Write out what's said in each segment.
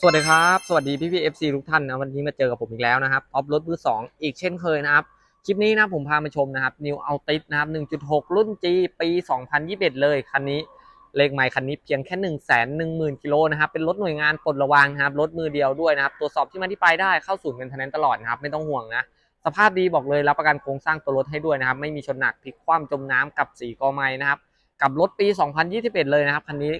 สวัสดีครับ สวัสดีพี่พี่เอฟซีทุกท่านนะวันนี้มาเจอกับผมอีกแล้วนะครับออฟรถมือสองอีกเช่นเคยนะครับ คลิปนี้นะผมพามาชมนะครับ New Altis นะครับ 1.6 รุ่น G ปี 2021 เลย คันนี้เลขใหม่คันนี้เพียงแค่ 1 1 0 0 0 0กิโลนะครับ เป็นรถหน่วยงานปลดระวางนะครับ รถมือเดียวด้วยนะครับ ตรวจสอบที่มาที่ไปได้เข้าศูนย์เป็นทนนตลอดนะครับ ไม่ต้องห่วงนะ สภาพดีบอกเลยรับประกันโครงสร้างตัวรถให้ด้วยนะครับ ไม่มีชนหนักพลิกคว่ำจมน้ำกับสีกอไม้นะครับ กับรถปี 2021 เลยนะครับคันนี้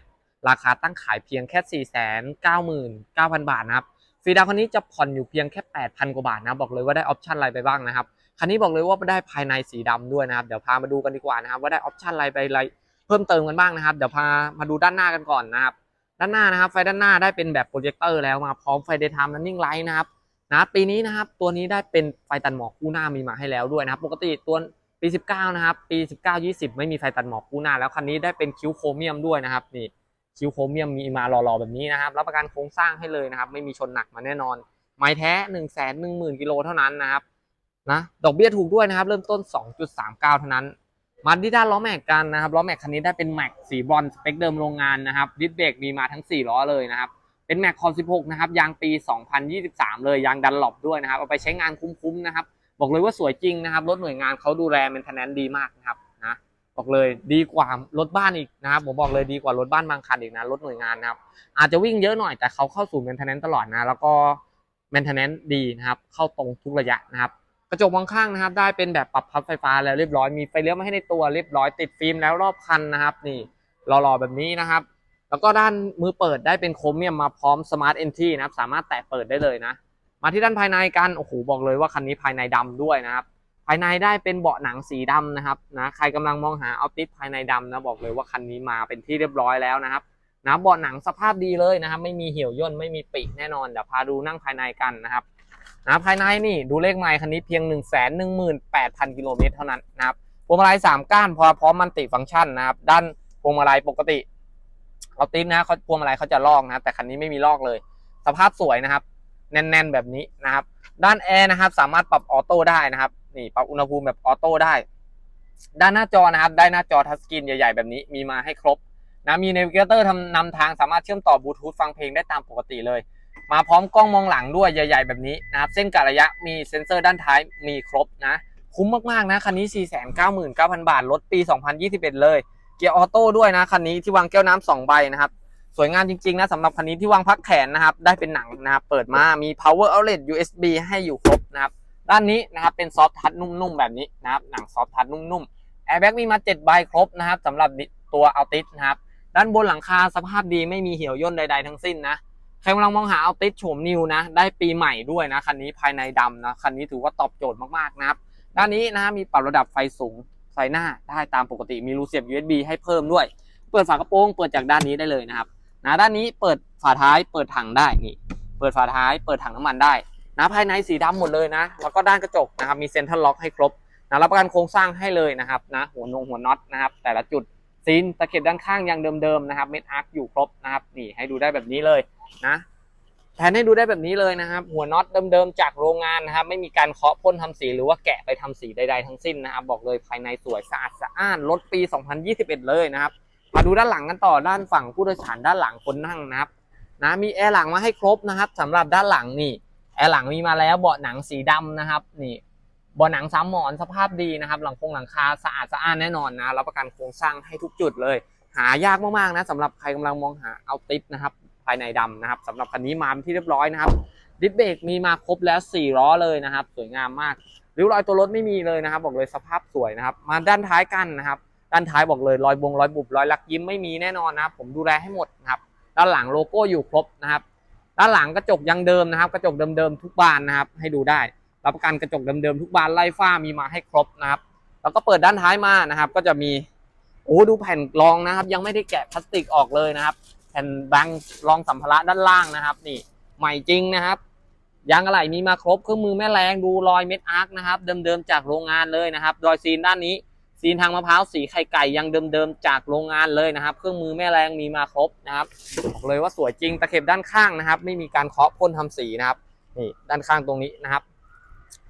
ราคาตั้งขายเพียงแค่ 499,000 บาทนะครับฟีดาวคันนี้จะผ่อนอยู่เพียงแค่ 8,000 กว่าบาทนะบอกเลยว่าได้ออปชันอะไรไปบ้างนะครับคันนี้บอกเลยว่าได้ภายในสีดำด้วยนะครับเดี๋ยวพามาดูกันดีกว่านะครับว่าได้ออปชันอะไรไปอะไรเพิ่มเติมกันบ้างนะครับ เดี๋ยวพามาดูด้านหน้ากันก่อนนะครับ ด้านหน้านะครับไฟด้านหน้าได้เป็นแบบโปรเจคเตอร์แล้วมาพร้อมไฟเดย์ไทม์ running light นะครับนะปีนี้นะครับตัวนี้ได้เป็นไฟตัดหมอกคู่หน้ามีมาให้แล้วด้วยนะครับ ปกติตัวปี 19 นะครับ ปี 19 20 ไม่มีไฟตัดหมอกคู่หน้าแล้วคันนี้ได้เป็นคิ้วโครเมียมด้วยนะครับนี่ คิวโครเมียมมีมาหล่อๆแบบนี้นะครับรับประกันโครงสร้างให้เลยนะครับ ไม่มีชนหนักมาแน่นอน ไม้แท้1นึ่งแสนหนึ่งหมื่นกิโลเท่านั้นนะครับนะดอกเบี้ยถูกด้วยนะครับ เริ่มต้น 2.39 เท่านั้น มาที่ด้านล้อแม็กกันนะครับล้อแม็กคันนี้ได้เป็นแม็กสีบอลสเปคเดิมโรงงานนะครับดิสเบรกมีมาทั้ง 4 ล้อเลยนะครับเป็นแม็กคอน16 นะครับ ยางปี 2023 เลย ยางดันหลบด้วยนะครับ เอาไปใช้งานคุ้มๆนะครับ บอกเลยว่าสวยจริงนะครับ รถหน่วยงานเขาดูแลเมนเทนแนนดีมากนะครับ บอกเลยดีกว่ารถบ้านอีกนะครับผมบอกเลยดีกว่ารถบ้านบางคันอีกนะรถหน่วยงานนะครับอาจจะวิ่งเยอะหน่อยแต่เขาเข้าสู่เมนเทนแนนตลอดนะ แล้วก็เมนเทนแนนดีนะครับเข้าตรงทุกระยะนะครับ กระจกมองข้างนะครับ ได้เป็นแบบปรับพับไฟฟ้าแล้วเรียบร้อยมีไฟเลี้ยวมาให้ในตัวเรียบร้อยติดฟิล์มแล้วรอบคันนะครับ นี่หล่อๆแบบนี้นะครับ แล้วก็ด้านมือเปิดได้เป็นโครเมียมมาพร้อมสมาร์ทเอนทีนะครับ สามารถแตะเปิดได้เลยนะ มาที่ด้านภายในกันโอ้โหบอกเลยว่าคันนี้ภายในดำด้วยนะครับ ภายในได้เป็นเบาะหนังสีดำนะครับนะใครกำลังมองหาเอาติสภายในดำนะบอกเลยว่าคันนี้มาเป็นที่เรียบร้อยแล้วนะครับนะเบาะหนังสภาพดีเลยนะครับ ไม่มีเหี่ยวย่นไม่มีปีแน่นอนเดี๋ยวพาดูนั่งภายในกันนะครับนะภายในนี่ดูเลขไมล์คันนี้เพียง 1 1 8 0 0 0กิโลเมตรเท่านั้นนะครับพวงมาลัย3ก้านพอพร้อมมันติฟังก์ชันนะครับ ด้านพวงมาลัยปกติเอาติสนะเขาพวงมาลัยเขาจะลอกนะแต่คันนี้ไม่มีลอกเลย สภาพสวยนะครับ แน่น ๆ แบบนี้นะครับ ด้านแอร์นะครับ สามารถปรับออโต้ได้นะครับ นี่ปรับอุณหภูมิแบบออโต้ได้ ด้านหน้าจอนะครับ ได้หน้าจอทัชสกรีนใหญ่ ๆ แบบนี้มีมาให้ครบนะมีเนวิเกเตอร์ทำนำทางสามารถเชื่อมต่อบลูทูธฟังเพลงได้ตามปกติเลย มาพร้อมกล้องมองหลังด้วยใหญ่ ๆ แบบนี้นะครับเส้นกะระยะมีเซ็นเซอร์ด้านท้ายมีครบนะ คุ้มมากๆนะคันนี้ 499,000 บาทรถปี 2021 เลย เกียร์ออโต้ด้วยนะคันนี้ที่วางแก้วน้ำสองใบนะครับสวยงามจริงๆนะสำหรับคันนี้ที่วางพักแขนนะครับ ได้เป็นหนังนะครับ เปิดมามี power outlet USB ให้อยู่ครบนะครับ ด้านนี้นะครับเป็นซอฟทัชนุ่มๆแบบนี้นะครับหนังซอฟทัชนุ่มๆแอร์แบ็กมีมา7ใบครบนะครับสำหรับตัวอัลติสนะครับด้านบนหลังคาสภาพดีไม่มีเหี่ยวย่นใด ๆ ทั้งสิ้นนะใครกำลังมองหาอัลติสโฉมนิวนะ ได้ปีใหม่ด้วยนะคันนี้ภายในดำนะคันนี้ถือว่าตอบโจทย์มากๆนะครับด้านนี้นะมีปรับระดับไฟสูงไฟหน้าได้ตามปกติมีรูเสียบ USB ให้เพิ่มด้วย เปิดฝากระโปรงเปิดจากด้านนี้ได้เลยนะครับนะด้านนี้เปิดฝาท้ายเปิดถังได้นี่เปิดฝาท้ายเปิดถังน้ำมันได้ นะภายในสีดำหมดเลยนะ แล้วก็ด้านกระจกนะครับมีเซ็นทรัลล็อกให้ครบนะรับประกันโครงสร้างให้เลยนะครับนะหัวนงหัวน็อตนะครับ แต่ละจุดซีนตะเข็บด้านข้างยังเดิมๆนะครับเม็ดอาร์คอยู่ครบนะครับนี่ให้ดูได้แบบนี้เลยนะแทนให้ดูได้แบบนี้เลยนะครับ หัวน็อตเดิมๆจากโรงงานนะครับ ไม่มีการเคาะพ่นทำสีหรือว่าแกะไปทำสีใดๆทั้งสิ้นนะครับ บอกเลยภายในสวยสะอาดสะอ้านรถปี 2021 เลยนะครับ มาดูด้านหลังกันต่อด้านฝั่งผู้โดยสารด้านหลังคนนั่งนะครับนะมีแอร์หลังมาให้ครบนะครับสำหรับด้านหลังนี่ แอร์หลังมีมาแล้วเบาะหนังสีดำนะครับ นี่เบาะหนังสามหมอนสภาพดีนะครับ หลังคงหลังคาสะอาดสะอ้านแน่นอนนะรับประกันโครงสร้างให้ทุกจุดเลย หายากมากๆนะสำหรับใครกำลังมองหาเอาติปนะครับ ภายในดำนะครับสำหรับคันนี้มาเป็นที่เรียบร้อยนะครับดิสเบรกมีมาครบแล้ว4ล้อเลยนะครับ สวยงามมากริ้วรอยตัวรถไม่มีเลยนะครับ บอกเลยสภาพสวยนะครับ มาด้านท้ายกันนะครับ ด้านท้ายบอกเลยรอยบงรอยบุบรอยลักยิ้มไม่มีแน่นอนนะครับ ผมดูแลให้หมดนะครับ ด้านหลังโลโก้อยู่ครบนะครับ ด้านหลังกระจกยังเดิมนะครับ กระจกเดิมๆทุกบานนะครับ ให้ดูได้ รับประกันกระจกเดิมๆทุกบานไล่ฝ้ามีมาให้ครบนะครับ แล้วก็เปิดด้านท้ายมานะครับ ก็จะมีโอ้ดูแผ่นรองนะครับ ยังไม่ได้แกะพลาสติกออกเลยนะครับ แผ่นบังรองสัมภาระด้านล่างนะครับ นี่ใหม่จริงนะครับยางอะไหล่มีมาครบเครื่องมือแม่แรงดูรอยเม็ดอาร์คนะครับ เดิมๆจากโรงงานเลยนะครับรอยซีนด้านนี้ ซีนทางมะพร้าวสีไข่ไก่ยังเดิมๆจากโรงงานเลยนะครับ เครื่องมือแม่แรงมีมาครบนะครับบอกเลยว่าสวยจริงตะเข็บด้านข้างนะครับ ไม่มีการเคาะพ่นทำสีนะครับนี่ด้านข้างตรงนี้นะครับ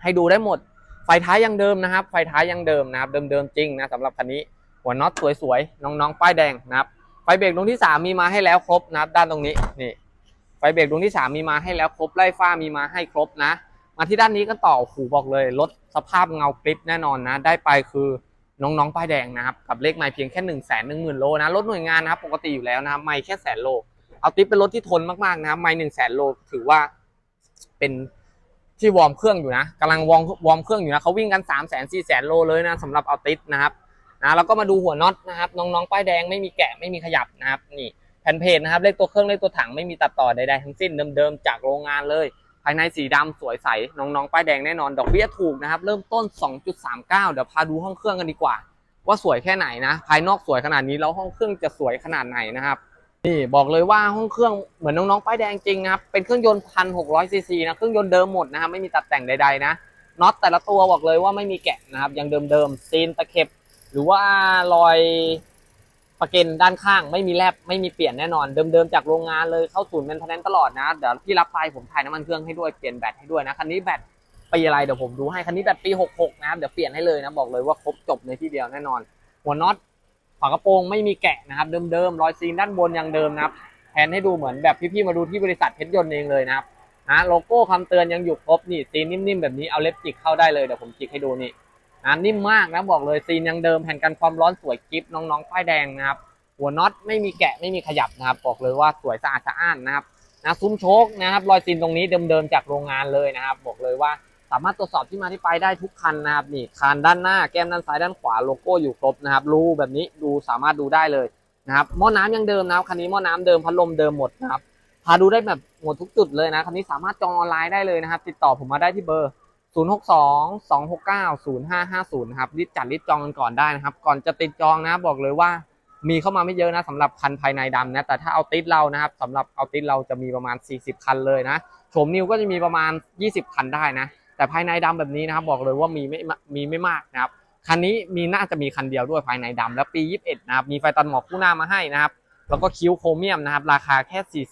ให้ดูได้หมด ไฟท้ายยังเดิมนะครับ ไฟท้ายยังเดิมนะครับเดิมๆจริงนะสำหรับคันนี้หัวน็อตสวยๆน้องๆป้ายแดงนะครับไฟเบรกตรงที่ 3 มีมาให้แล้วครบนะครับด้านตรงนี้นี่ไฟเบรกดวงที่สามมีมาให้แล้วครบไล่ฟ้ามีมาให้ครบนะ มาที่ด้านนี้กันต่อหูบอกเลยรถสภาพเงากริปแน่นอนนะ ได้ไปคือ น้องๆ ป้ายแดงนะครับ กับเลขไมล์เพียงแค่หนึ่งแสนหนึ่งหมื่นโลนะรถหน่วยงานนะครับปกติอยู่แล้วนะครับไมล์แค่แสนโล เอาติปเป็นรถที่ทนมากๆนะครับไมล์หนึ่งแสนโลถือว่าเป็นที่วอร์มเครื่องอยู่นะกำลังวอร์มวอร์มเครื่องอยู่นะเขาวิ่งกัน3ามแสนสี่แสนโลเลยนะสำหรับเอาติปนะครับนะแล้วก็มาดูหัวน็อตนะครับน้องๆ ป้ายแดงไม่มีแกะไม่มีขยับนะครับนี่แผ่นเพจนะครับเลขตัวเครื่องเลขตัวถังไม่มีตัดต่อใดๆทั้งสิ้นเดิมๆจากโรงงานเลยายในสีดำสวยใส น้องๆ ป้ายแดงแน่นอน ดอกเบี้ยถูกนะครับ เริ่มต้น 2.39 เดี๋ยวพาดูห้องเครื่องกันดีกว่า ว่าสวยแค่ไหนนะ ภายนอกสวยขนาดนี้แล้วห้องเครื่องจะสวยขนาดไหนนะครับ นี่บอกเลยว่าห้องเครื่องเหมือนน้องๆ ป้ายแดงจริงนะครับ เป็นเครื่องยนต์พันหกร้อยซีซีนะ เครื่องยนต์เดิมหมดนะครับ ไม่มีตัดแต่งใดๆนะ น็อตแต่ละตัวบอกเลยว่าไม่มีแกะนะครับ ยังเดิมๆ ซีนตะเข็บ หรือว่ารอย ประเก็นด้านข้างไม่มีแลบไม่มีเปลี่ยนแน่นอน เดิมๆจากโรงงานเลยเข้าศูนย์แมนเทนแนนตลอดนะ เดี๋ยวพี่รับไปผมถ่ายน้ำมันเครื่องให้ด้วยเปลี่ยนแบตให้ด้วยนะคันนี้แบตปีอะไรเดี๋ยวผมดูให้คันนี้แบตปี66นะครับเดี๋ยวเปลี่ยนให้เลยนะบอกเลยว่าครบจบในที่เดียวแน่นอน หัวน็อตฝากระโปรงไม่มีแกะนะครับเดิมๆรอยซีนด้านบนยังเดิมนะครับแทนให้ดูเหมือนแบบพี่ๆมาดูที่บริษัทเพชรยนต์เองเลยนะครับนะโลโก้คำเตือนยังอยู่ครบนี่ซีนนิ่มๆแบบนี้เอาเล็บจิกเข้าได้เลยเดี๋ยวผมจิกให้ดูนี่ นะนิ่มมากนะบอกเลยซีนยังเดิมแผ่นกันความร้อนสวยกิฟน้องๆป้ายแดงนะครับหัวน็อตไม่มีแกะไม่มีขยับนะครับบอกเลยว่าสวยสะอาดสะอ้านนะครับนะซุ้มโชคนะครับรอยซีนตรงนี้เดิมๆจากโรงงานเลยนะครับ บอกเลยว่าสามารถตรวจสอบที่มาที่ไปได้ทุกคันนะครับนี่คานด้านหน้าแก้มด้านซ้ายด้านขวาโลโก้อยู่ครบนะครับรูแบบนี้ดูสามารถดูได้เลยนะครับหม้อน้ำยังเดิมนะครับคันนี้หม้อน้ำเดิมพัดลมเดิมหมดนะครับพาดูได้แบบหมดทุกจุดเลยนะคันนี้สามารถจองออนไลน์ได้เลยนะครับ ติดต่อผมมาได้ที่เบอร์ 0 6 2 2 6 9 0 5 5 0นะครับรีบจัดรีบจองกันก่อนได้นะครับ ก่อนจะติดจองนะบอกเลยว่ามีเข้ามาไม่เยอะนะสำหรับคันภายในดำนะแต่ถ้าเอาติดเรานะครับสำหรับเอาติดเราจะมีประมาณ 40 คันเลยนะโฉมนิวก็จะมีประมาณ 20 คันได้นะ แต่ภายในดำแบบนี้นะครับบอกเลยว่ามีไม่มีไม่มากนะครับคันนี้มีน่าจะมีคันเดียวด้วยภายในดำแล้วปี 21 นะครับมีไฟตัดหมอกคู่หน้ามาให้นะครับแล้วก็คิ้วโครเมียมนะครับราคาแค่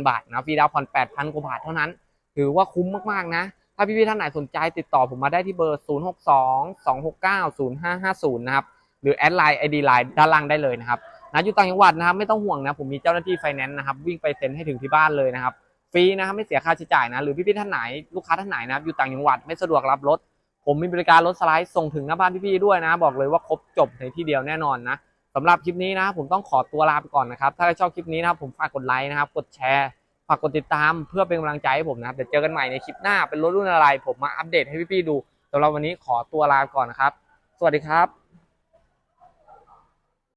499,000 บาทนะฟรีดาวผ่อน8,000กว่าบาทเท่านั้น ถือว่าคุ้มมากๆนะ ถ้าพี่ๆท่านไหนสนใจติดต่อผมมาได้ที่เบอร์ 0622690550 นะครับ หรือแอดไลน์ ID ไลน์ด้านล่างได้เลยนะครับนะอยู่ต่างจังหวัดนะครับไม่ต้องห่วงนะผมมีเจ้าหน้าที่ไฟแนนซ์นะครับวิ่งไปเซ็นให้ถึงที่บ้านเลยนะครับฟรีนะครับไม่เสียค่าใช้จ่ายนะหรือพี่ๆท่านไหนลูกค้าท่านไหนนะครับอยู่ต่างจังหวัดไม่สะดวกรับรถ ผมมีบริการรถสไลด์ส่งถึงหน้าบ้านพี่ๆด้วยนะ บอกเลยว่าครบจบในที่เดียวแน่นอนนะสำหรับคลิปนี้นะผมต้องขอตัวลาไปก่อนนะครับถ้าชอบคลิปนี้นะครับผมฝากกดไลค์นะครับกดแชร์ ฝากกดติดตามเพื่อเป็นกำลังใจให้ผมนะครับเดี๋ยวเจอกันใหม่ในคลิปหน้าเป็นรถรุ่นอะไร ผมมาอัปเดตให้พี่ๆดูสำหรับวันนี้ขอตัวลาไปก่อนนะครับ สวัสดีครับ